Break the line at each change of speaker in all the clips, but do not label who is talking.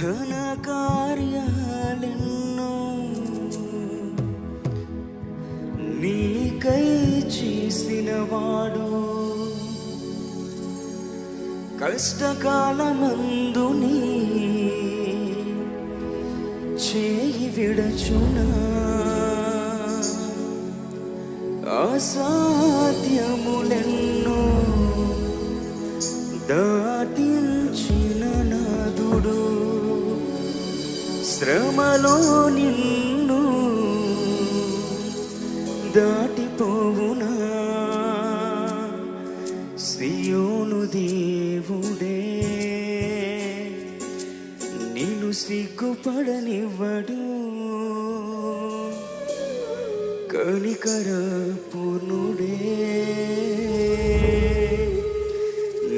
ఘన కార్యాలెన్నో నీకై చేసినవాడు. కష్టకాలమందు నీ చేయి విడచునా. అసాధ్యములెన్నో శ్రమలో నిన్ను దాటిపోవునా? సియోను దేవుడే నిన్ను సిగ్గుపడనివ్వడు. కలికర పూర్ణుడే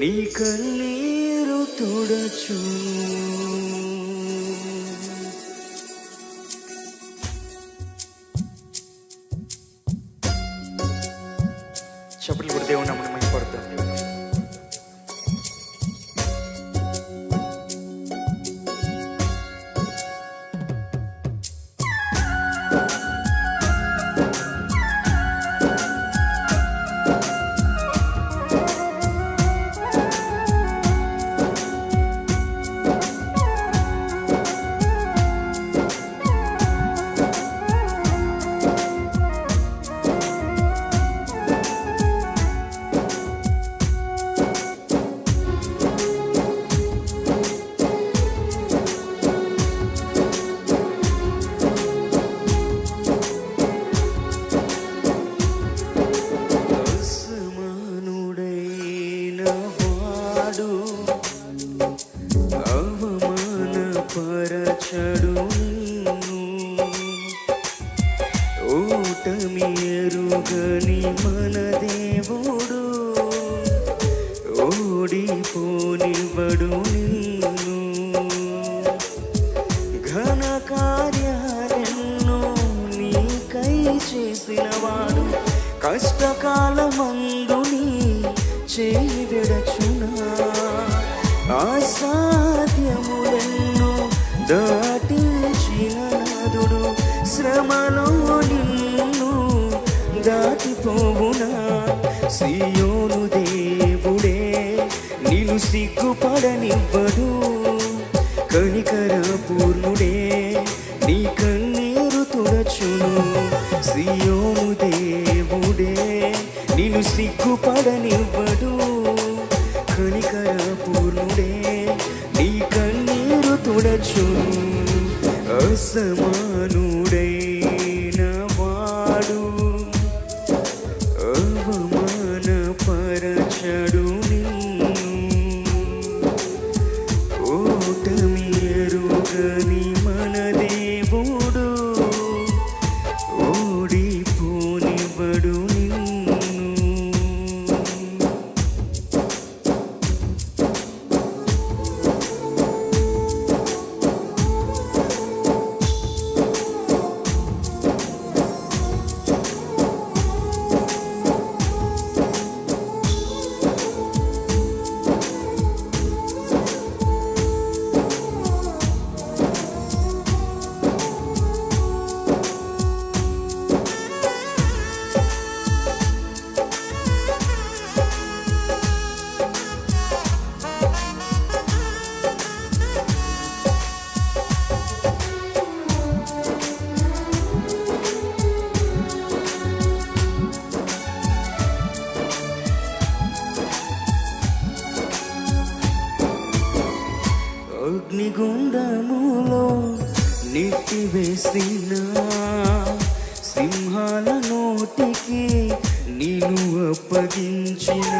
నీ కన్నీరు తుడచు. ఓడిపోనివ్వడు నిన్ను ఘన కార్యాలెన్నో నీకై చేసినవాడు కష్టకాలమందు నీ చేయి విడచునా. అసాధ్యములెన్నో దాటించిన నాదుడు శ్రమలో నిన్ను దాటిపోవునా. సియోను సిగ్గుపడనివ్వడు కనికర పూర్ణుడే నీ కన్నీరు తుడచును సియోను దేవుడే. నిన్ను సిగ్గుపడనివ్వడు కనికర పూర్ణుడే నీ కన్నీరు తుడచును అసమానుడు. నెట్టివేసిన సింహాల నోటికి నేను అప్పగించిన.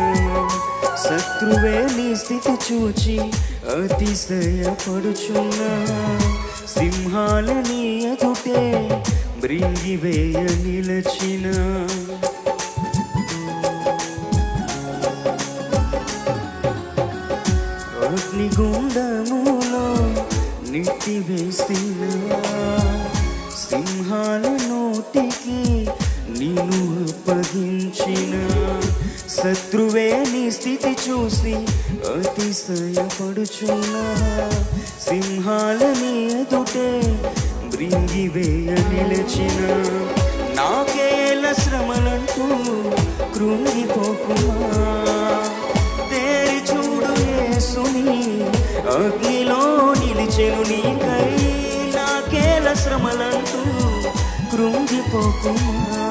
శత్రువే నీ స్థితి చూచి అతిశయపడుచున్నా. సింహాలని ఎదుటే మృంగివేయ నిలచిన. అగ్నిగుండములో నెట్టివేసిన సింహాల నోటికి నేను అప్పగించిన శత్రువే నీ స్థితి చూసి అతిశయపడుచున్నా సింహాలని ఎదుటే బ్రింగివేయ నిలచిన నాకేల శ్రమలంటూ కృంగిపోకుమా తేరి చూడు యేసుని అగ్నిలో నిలిచెను నీకై నాకేల శ్రమలంటూ కృంగిపోకుమా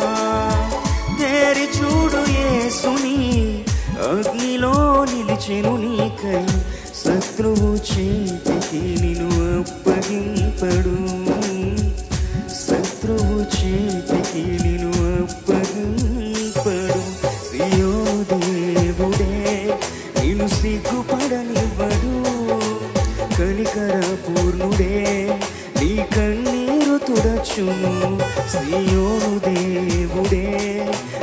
తేరి చూడు యేసుని అగ్నిలో నిలిచెను నీకై శత్రువు చేతికి నిన్ను అప్పగింపడు. శత్రువు చేతికి నిన్ను అప్పగింపడు. సియో దేవుడే నిన్ను సిగ్గుపడను. తుడచును సియోను దేవుడే.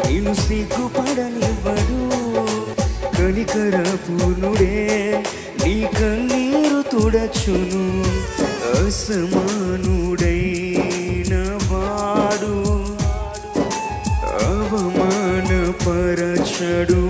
నేను సిగ్గుపడనివ్వడు కనికరపునుడే నీ కన్నీరు తుడచును అసమానుడైన వాడు. అవమానపరచడు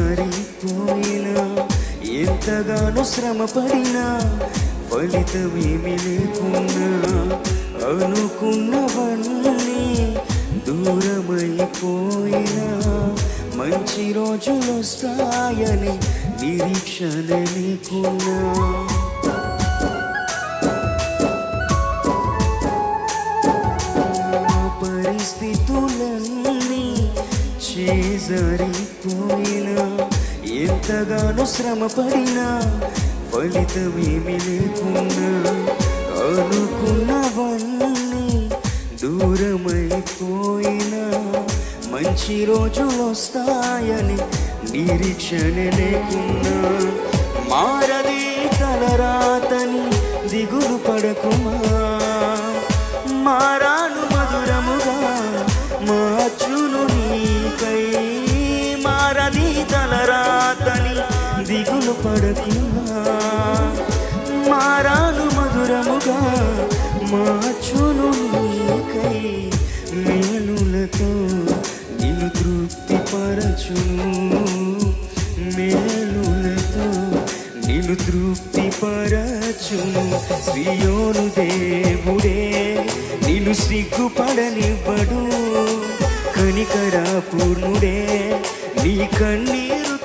చేజారిపోయినా ఎంతగానో శ్రమపడినా ఫలితమేమి లేకున్నా అనుకున్నవన్నీ దూరమైపోయినా మంచి రోజులు వస్తాయని నిరీక్షణ లేకున్నా చేజారిపోయినా ఎంతగానో శ్రమపడినా ఫలితమేమి లేకున్నా అనుకున్నవన్నీ దూరమైపోయినా మంచి రోజులు వస్తాయని నిరీక్షణ లేకున్నా మారది తలరాతని దిగులు పడకుమా మార దిగులు మారాను మధురముగా మార్చును నీకై. మేలులతో నిన్ను తృప్తిపరచును. మేలులతో నిన్ను తృప్తిపరచును. శ్రీయోను దేవుడే నిన్ను సిగ్గుపడనివ్వడు. కనికరా పూర్ణుడే నీ కన్నీ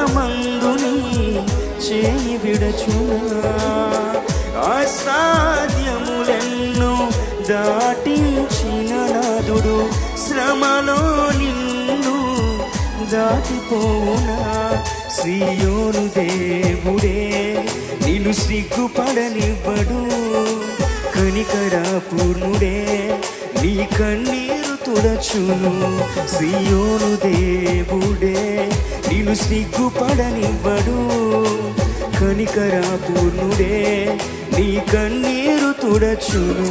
కష్టకాలమందుని చేయి విడచునా? అసాధ్యములెన్నో దాటించిన నాదుడు శ్రమలో నిన్ను దాటిపోనా శ్రీయోను దేవుడే నిన్ను సిగ్గుపడనివ్వడు. కనికరా పూర్ణుడే నీ కన్నీరు తుడచును. సియోను దేవుడే నిన్ను సిగ్గుపడనివ్వడు. కనికరా పూర్ణుడే నీ కన్నీరు తుడచును.